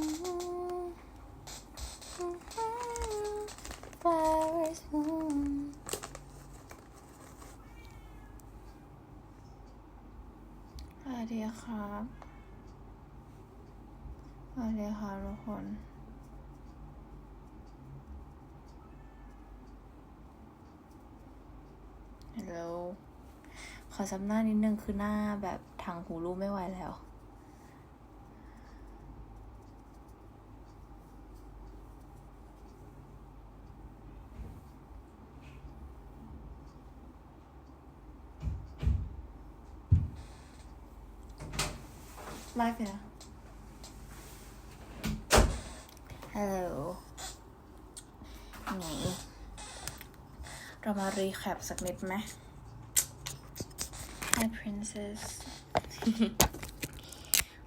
สวัสดีครับสวัสดีครับทุกคนฮัลโหลขอซ้ำหน้านิดนึงคือหน้าแบบทางหูรูปไม่ไหวแล้ว ไลฟ์อยู่นะฮัลโหลไหนเรามารีแคปสักนิดไหม Hi Princess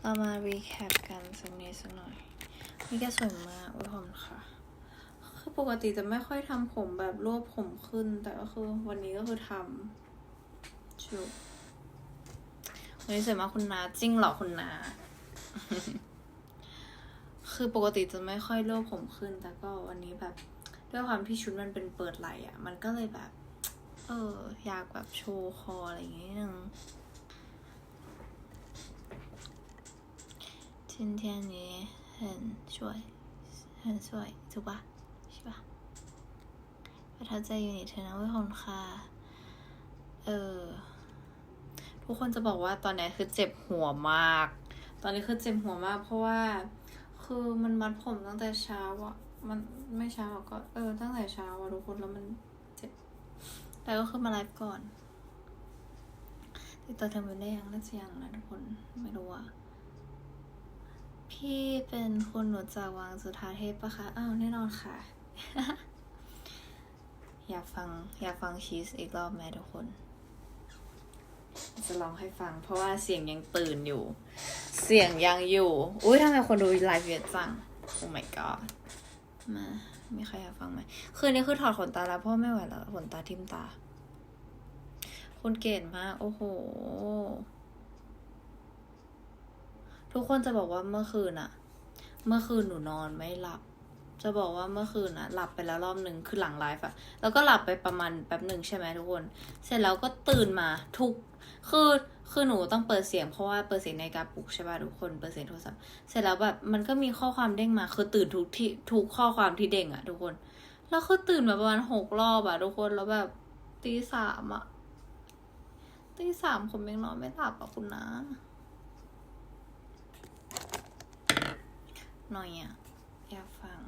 เรามารีแคปกันสักนิดสักหน่อย นี่แกสวยมากอุยผมค่ะ คือปกติจะไม่ค่อยทำผมแบบรวบผมขึ้น แต่ก็คือวันนี้ก็คือทำชุบ วันนี้สวยมากคุณนาจริงหรอคุณนา คือปกติจะไม่ค่อยโลกผมขึ้น แต่ก็วันนี้แบบด้วยความที่ชุดมันเป็นเปิดไหลอะ่ะ มันก็เลยแบบ เออ อยากแบบโชว์คออะไรอย่างเงี้ยนึง今天你很帅很帅ถูกปะใช่ปะประทับใจยูนิตเธอนะเว้ยคนค่ะ เออ ทุกคนจะบอกว่าตอนนี้คือเจ็บหัวมาก ตอนนี้คือเจ็บหัวมาก เพราะว่า คือมันมัดผมตั้งแต่เช้าอะมันไม่เช้าก็ เออ ตั้งแต่เช้าอะทุกคนแล้วมันเจ็บ แต่ก็คือมาไลฟ์ก่อนติดต่อเธอไม่ได้ยังน่าจะยังนะทุกคนไม่รู้อะพี่เป็นคนหนูจากวังสุธาเทพปะคะอ้าวแน่นอนค่ะ อยากฟังอยากฟังชีสอีกรอบไหมทุกคน จะลองให้ฟัง เพราะว่าเสียงยังตื่นอยู่ เสียงยังอยู่ อุ้ยทำไมคนดูไลฟ์เยอะจัง โอ้ my god มามีใครอยากฟังไหม คืนนี้คือถอดขนตาแล้วเพราะไม่ไหวแล้วขนตาทิ่มตาคนเก่งมาก โอ้โห ทุกคนจะบอกว่าเมื่อคืนอะเมื่อคืนหนูนอนไม่หลับ จะบอกว่าเมื่อคืนอะหลับไปแล้วรอบหนึ่งคือหลังไลฟ์อะแล้วก็หลับไปประมาณแป๊บหนึ่งใช่ไหมทุกคน เสร็จแล้วก็ตื่นมาทุก คือคือหนูต้องเปิดเสียงเพราะว่าเปิดเสียงในการปลุกใช่ป่ะทุกคนเปิดเสียงโทรศัพท์เสร็จแล้วแบบมันก็มีข้อความเด้งมา คือตื่นทุกที่ทุกข้อความที่เด้งอะทุกคน แล้วคือตื่นมาประมาณหกรอบอะทุกคนแล้วแบบตีสามอะตีสามผมยังนอนไม่หลับอะคุณนะหน่อยอะอยากฟัง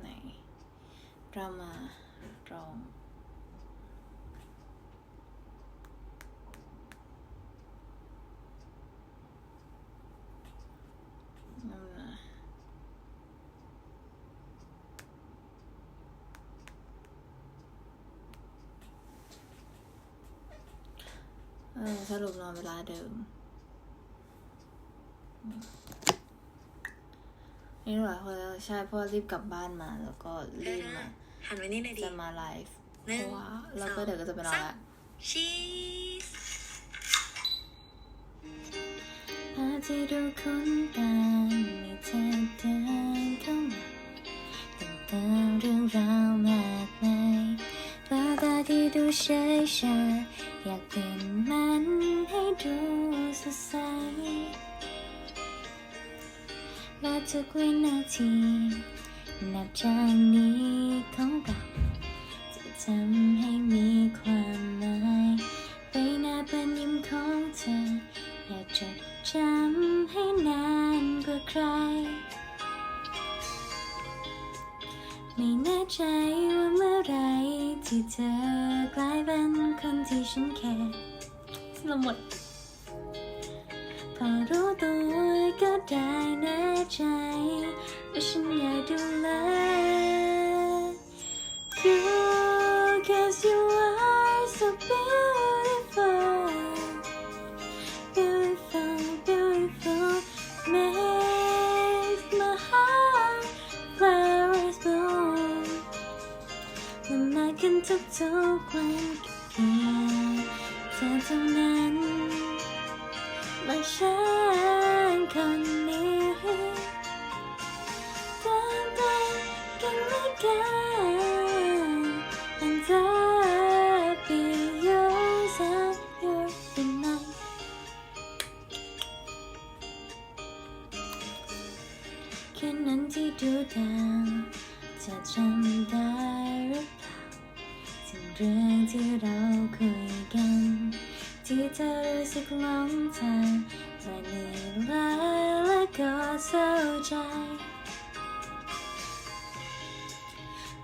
ไหน เรามาร้องนั่นนะเออสรุปนอนเวลาเดิม นี่หรอเพราะใช่เพราะว่ารีบกลับบ้านมา แล้วก็รีบมาหันไว้นี่หน่อยดิจะมาไลฟ์หเพนึ่งราะว่าแล้วก็เดี๋ยวก็จะไปนอนละชีสภาพที่ดูคุ้นตามีเธอเดินเข้ามาแต่เติมเรื่องราวมากมายแววตาที่ดูเฉยชาอยากเปลี่ยนมัน ทุกวินาที นับจากนี้ของเราจะทำให้มีความหมายใบหน้าเป็นยิ้มของเธอ อยากจดจำให้นานกว่าใคร ไม่แน่ใจว่าเมื่อไรที่เธอกลายเป็นคนที่ฉันแค่สมด อรู้ตัวก็ได้แน่ใจว่าฉันอยากดูแล You ฉันคนนี้เธอได้กันไม่กันยังเธอ be yours and you're the night ค่นั้นที่ดูดังจะจำได้หรือเปล่าถึงเรื่องที่เราคุยกัน ที่เธอรู้สึกหลงทางและนี่แหละและก็เศร้าใจ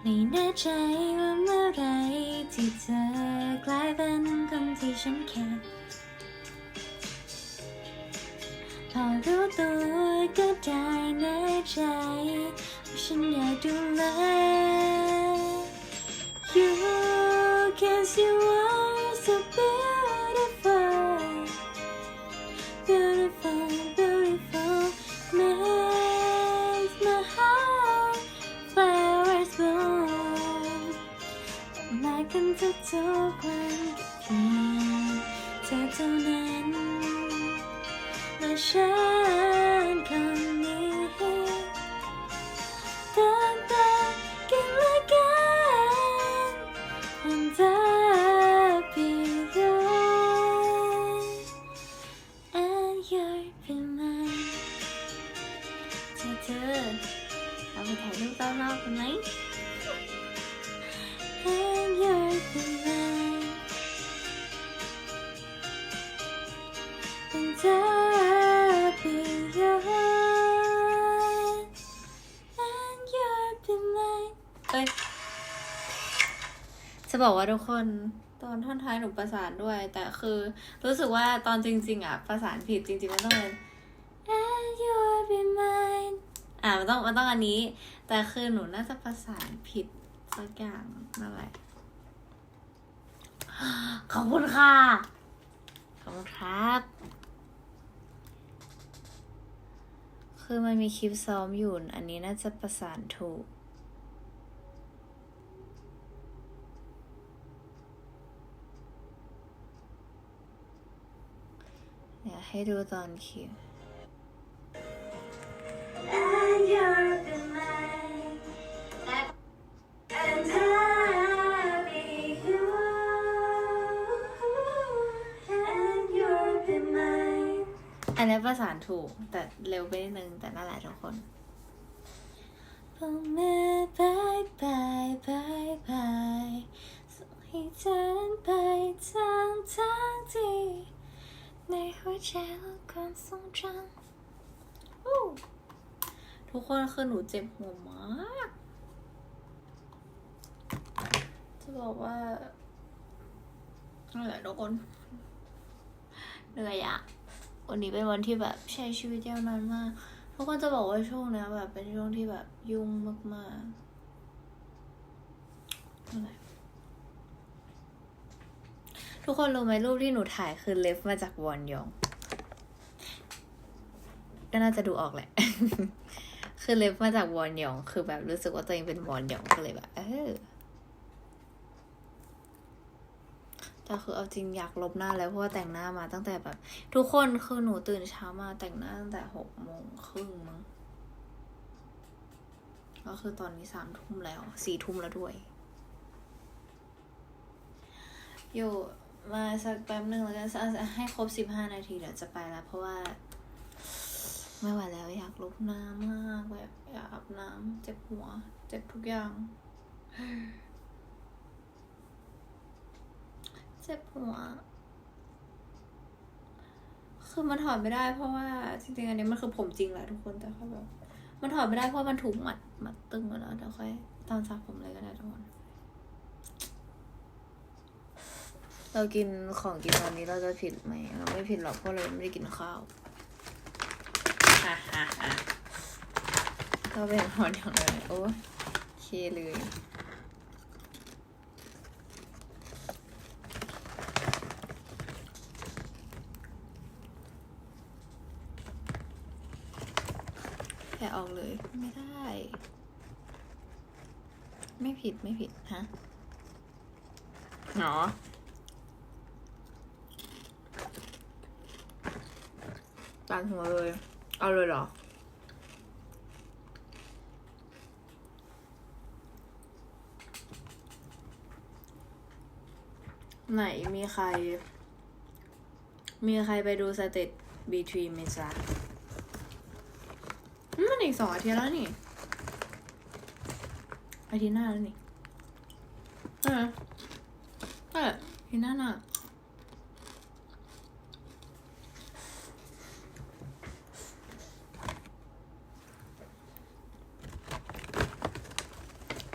ไม่แน่ใจว่าเมื่อไรที่เธอกลายเป็นคนที่ฉันแค่พอรู้ตัวก็ได้แน่ใจ จะบอกว่าทุกคนตอนท่อนท้ายหนูประสานด้วย แต่คือรู้สึกว่าตอนจริง ๆ อะ ประสานผิดจริงๆมันต้องเป็น And you'll be mine อะมันต้องมันต้องอันนี้ แต่คือหนูน่าจะประสานผิดสักอย่างนั่นแหละขอบคุณค่ะ ขอบคุณครับ คือมันมีคลิปซ้อมอยู่ อันนี้น่าจะประสานถูก เดี๋ยว ให้ดูตอนคิวอันนี้ประสานถูก แต่เร็วไปนิดนึง แต่นั่นแหละทุกคนพงมือบายบายบ ในหัวใจและความทรงจำอู้ทุกคนคือหนูเจ็บหัวมาก จะบอกว่านั่นแหละทุกคนเหนื่อยอะวันนี้เป็นวันที่แบบใช้ชีวิตยาวนานมากทุกคนจะบอกว่าช่วงนี้แบบเป็นช่วงที่แบบยุ่งมากๆนั่นแหละ ทุกคนรู้ไหมรูปที่หนูถ่ายคือเลฟมาจากวอนยอง ก็น่าจะดูออกแหละ คือเลฟมาจากวอนยอง คือแบบรู้สึกว่าตัวเองเป็นวอนยองก็เลยแบบเออแต่คือเอาจริงอยากลบหน้าแล้วเพราะว่าแต่งหน้ามาตั้งแต่แบบ ทุกคนคือหนูตื่นเช้ามาแต่งหน้าตั้งแต่หกโมงครึ่งมั้งก็คือตอนนี้สามทุ่มแล้วสี่ทุ่มแล้วด้วย อยู่ มาสักแป๊บหนึ่งแล้วกันให้ครบสิบห้านาทีเดี๋ยวจะไปแล้วเพราะว่า ไม่ไหวแล้วอยากลบน้ำมากแบบอยากอาบน้ำเจ็บหัว เจ็บทุกอย่าง เจ็บหัว คือมันถอดไม่ได้เพราะว่าจริงๆอันนี้มันคือผมจริงแหละทุกคนแต่เขาแบบมันถอดไม่ได้เพราะมันถูกมัดมัดตึงหมดแล้วเดี๋ยวค่อยตอนสระผมเลยก็ได้ทุกคน เรากินของกินตอนนี้เราจะผิดไหมเราไม่ผิดหรอกเพราะเราไม่ได้กินข้าวฮ่าฮ่าฮ่าก็เป็นหอนอย่างไรโอ้ยโอเคเลยแกะออกเลยไม่ได้ ไม่ผิดไม่ผิดฮะหนอ ตัดหัวเลย เอาเลยเหรอ ไหนมีใคร มีใครไปดูสเตตบีทรีไหมจ๊ะมันอีกสองอาทิตย์แล้วนี่อาทิตย์หน้าแล้วนี่เออเอออาทิตย์หน้าน่ะ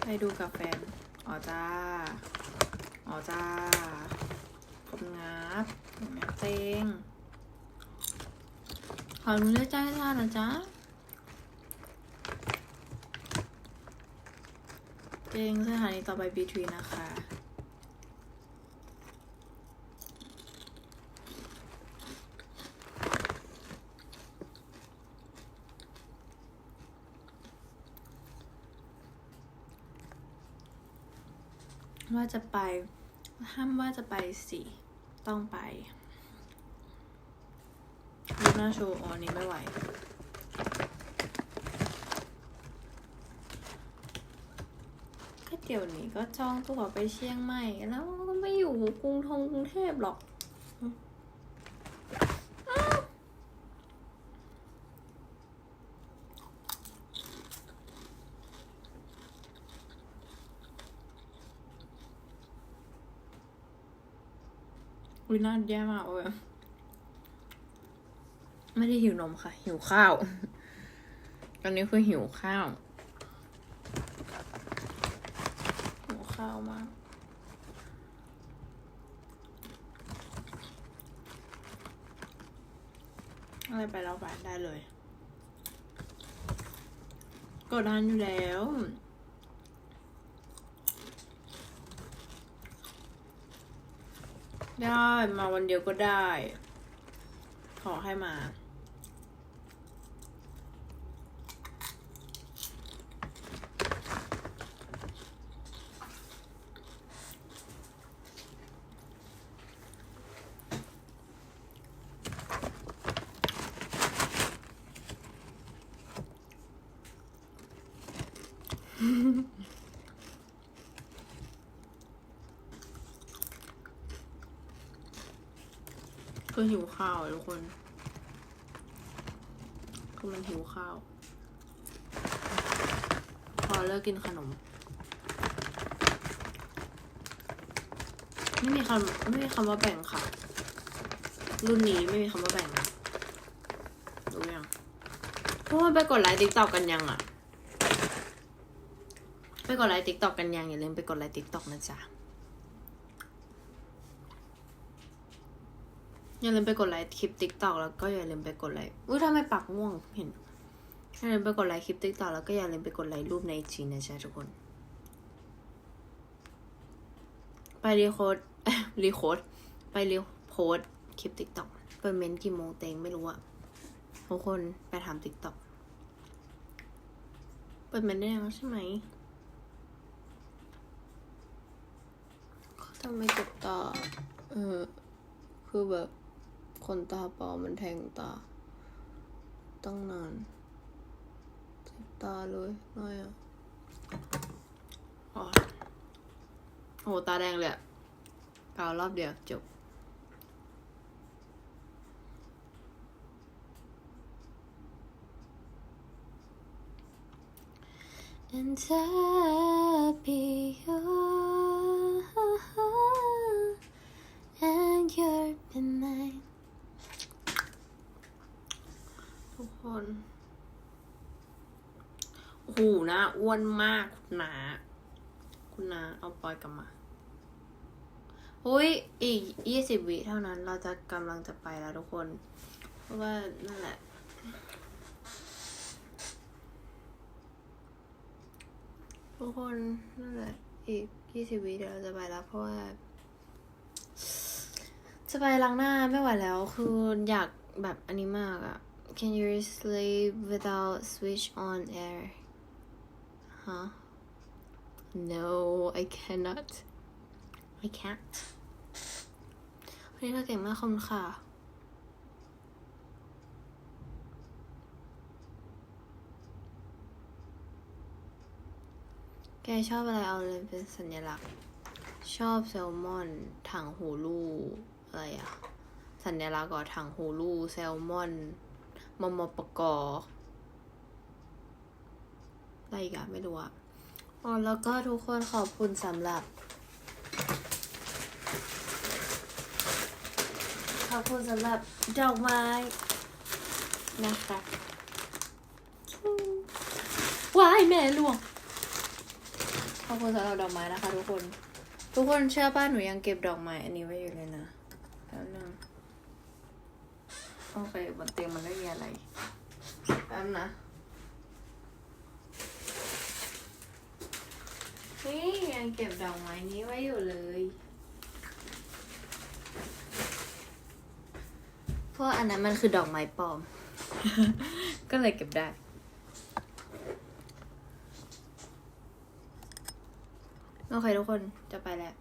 ไปดูกับแฟน อ๋อจ้า อ๋อจ้าขอบงับแม่เต็งขอรู้ได้ใจจ้านะจ๊ะเจงสถานีต่อไป B3 นะคะ ว่าจะไป ห้ามว่าจะไปสิต้องไปลูน่าโชว์อ๋อนี้ไม่ไหวก็เดี๋ยวนี้ก็จองตั๋วไปเชียงใหม่ แล้วก็ไม่อยู่กรุงทงกรุงเทพหรอก อุ้ยน่าแย่มากเลยไม่ได้หิวนมค่ะ หิวข้าว ตอนนี้คือหิวข้าว หิวข้าวมากอะไรไปแล้วไปได้เลยกดดันอยู่แล้ว ได้มาวันเดียวก็ได้ ขอให้มา คือหิวข้าวทุกคน คือมันหิวข้าว พอเลิกกินขนม ไม่มีคำไม่มีคำว่าแบ่งค่ะ รุ่นนี้ไม่มีคำว่าแบ่งรู้ยังเพราะว่าไปกดไลค์ติ๊กตอกกันยังอะ ไปกดไลค์ติ๊กตอกกันยังอย่าลืมไปกดไลค์ติ๊กตอกนะจ๊ะ อย่าลืมไปกดไลค์คลิปติ๊กต็อกแล้วก็อย่าลืมไปกดไลค์อุ้ยทำไมปากม่วงเห็นอย่าลืมไปกดไลค์คลิปติ๊กต็อกแล้วก็อย่าลืมไปกดไลค์รูปในไอจีนะจ๊ะทุกคน ไปรีโคดรีโคดไปรีโพสคลิปติ๊กต็อกเปิดเมนกี่โมงเตงไม่รู้อะทุกคนไปถามติ๊กต็อกเปิดเมนได้แล้วใช่ไหมทำไมเจ็บตาเออคือแบบ คนตาปล่ามันแทงตา ตั้งนานเจ็บตาเลยน้อยอะโอ๋อโหตาแดงเลยอะกาวรอบเดียวจบ And I'll be yours ทุกคนโอ้โหนะอ้วนมากคุณนาคุณนาเอาปลอยกลับมาอุ้ยอีกยี่สิบวิเท่านั้น เราจะกำลังจะไปแล้วทุกคน เพราะว่านั่นแหละทุกคนนั่นแหละอีกยี่สิบวิเดี๋ยวเราจะไปแล้ว เพราะว่า จะไปล้างหน้าไม่ไหวแล้ว คืออยากแบบอันนี้มากอะ Can you sleep without switch on air huh No I cannot I can't วันนี้เราเก่งมากคุณค่ะ แกชอบอะไรเอาเลยเป็นสัญลักษณ์ ชอบแซลมอนถังหูลูอะไรอะสัญลักษณ์ก่อถังหูลูแซลมอน มมปกออะไรอีกอะไม่รู้อะอ๋อแล้วก็ทุกคนขอบคุณสำหรับ ขอบคุณสำหรับดอกไม้นะคะว้ายแม่ล่วงขอบคุณสำหรับดอกไม้นะคะ ทุกคน ทุกคนเชื่อป่ะหนูยังเก็บดอกไม้อันนี้ไว้อยู่เลยนะแล้วนึง โอเคบนเตียงมันไม่มีอะไรแป๊บนะนี่ยังเก็บดอกไม้นี้ไว้อยู่เลยเพราะอันนั้นมันคือดอกไม้ปลอม ก็เลยเก็บได้โอเคทุกคนจะไปแล้ว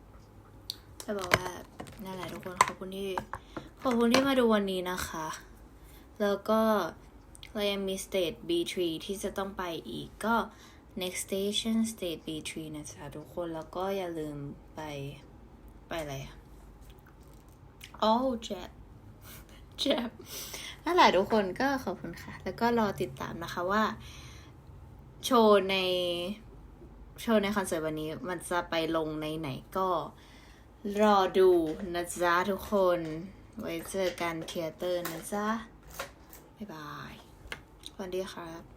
จะบอกว่านั่นแหละทุกคนขอบคุณที่ ขอบคุณที่มาดูวันนี้นะคะ แล้วก็เรายังมี state B3 ที่จะต้องไปอีกก็ next station state B3 นะจ๊ะทุกคน แล้วก็อย่าลืมไป ไปอะไรอะ oh jet jet นั่นแหละทุกคนก็ขอบคุณค่ะ แล้วก็รอติดตามนะคะว่า โชว์ใน โชว์ในคอนเสิร์ตวันนี้ มันจะไปลงในไหนก็ รอดูนะจ๊ะทุกคน ไว้เจอกันเทยเตอร์นะจ๊ะ บ๊ายบายสวัสดีครับ